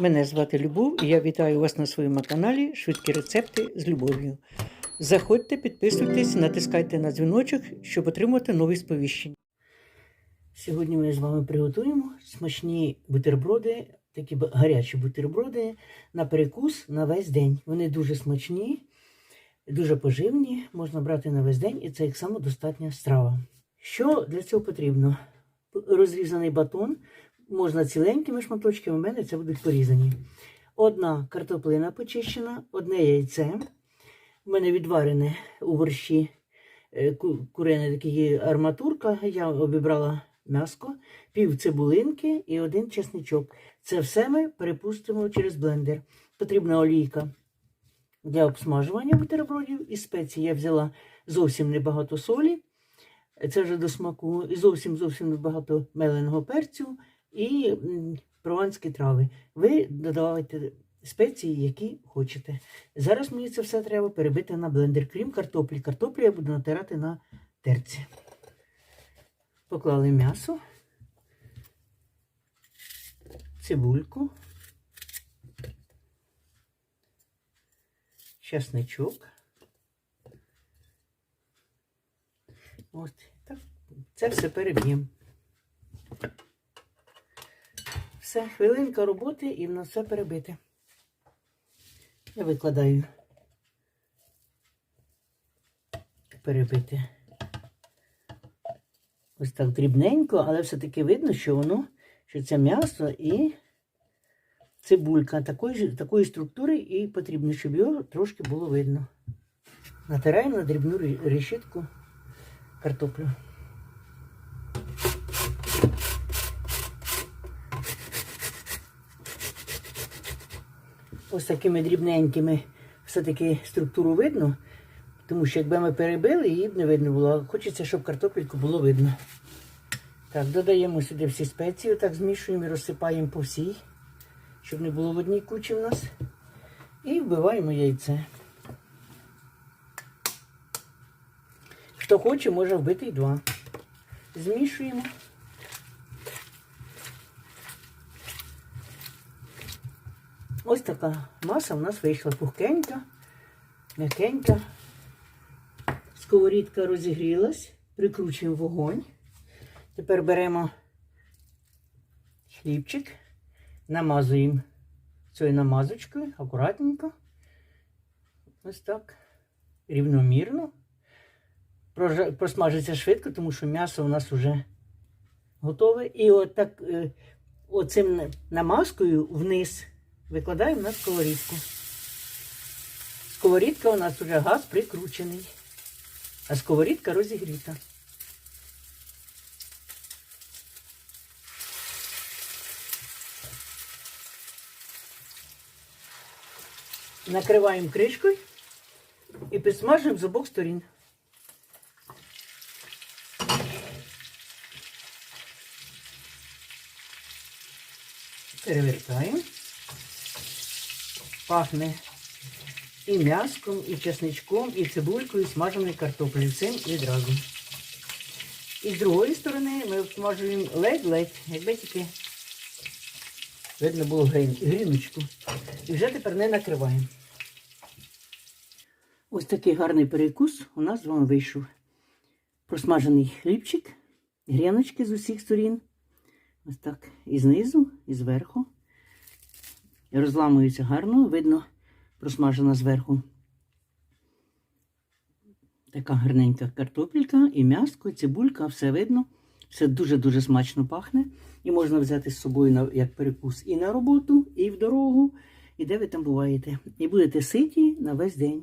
Мене звати Любов і я вітаю вас на своєму каналі Швидкі рецепти з любов'ю. Заходьте, підписуйтесь, натискайте на дзвіночок, щоб отримати нові сповіщення. Сьогодні ми з вами приготуємо смачні бутерброди, такі гарячі бутерброди на перекус на весь день. Вони дуже смачні, дуже поживні, можна брати на весь день, і це як самодостатня страва. Що для цього потрібно? Розрізаний батон, можна ціленькими шматочками, у мене це будуть порізані. Одна картоплина почищена, одне яйце. У мене відварене у борщі е, ку- такі арматурка. Я обібрала м'яско, пів цибулинки і один чесничок. Це все ми перепустимо через блендер. Потрібна олійка для обсмажування бутербродів і спеції. Я взяла зовсім небагато солі. Це вже до смаку, і зовсім зовсім небагато меленого перцю і прованські трави. Ви додавайте спеції, які хочете. Зараз мені це все треба перебити на блендер, крім картоплі. Картоплю я буду натирати на терці. Поклали м'ясо, цибульку, чесничок. От, так, це все переб'ємо. Все, хвилинка роботи і в нас все перебите. Я викладаю перебити. Ось так дрібненько, але все-таки видно, що воно, що це м'ясо і цибулька такої, такої структури і потрібно, щоб його трошки було видно. Натираємо на дрібну решітку картоплю. Ось такими дрібненькими все-таки структуру видно, тому що якби ми перебили, її б не видно було. Хочеться, щоб картопельку було видно. Так, додаємо сюди всі спеції, так змішуємо і розсипаємо по всій, щоб не було в одній кучі в нас. І вбиваємо яйце. Хто хоче, може вбити і два. Змішуємо. Ось така маса у нас вийшла пухкенька, м'якенька. Сковорідка розігрілась, прикручуємо вогонь. Тепер беремо хлібчик, намазуємо цією намазочкою акуратненько. Ось так. Рівномірно. Просмажиться швидко, тому що м'ясо у нас вже готове. І отак е, оцим намазкою вниз викладаємо на сковорідку. Сковорідка у нас вже газ прикручений, а сковорідка розігріта. Накриваємо кришкою і підсмажуємо з обох сторін. Перевертаємо. Пахне і м'яском, і чесничком, і цибулькою, і смаженою картоплею. Цим відразу. І з другої сторони ми обсмажуємо ледь-ледь, якби тільки видно було гріночку. І вже тепер не накриваємо. Ось такий гарний перекус у нас з вами вийшов. Просмажений хлібчик, гріночки з усіх сторін. Ось так. І знизу, і зверху. Розламується гарно, видно, просмажена зверху. Така гарненька картопелька, і м'яско, і цибулька, все видно. Все дуже-дуже смачно пахне. І можна взяти з собою на, як перекус і на роботу, і в дорогу, і де ви там буваєте. І будете ситі на весь день.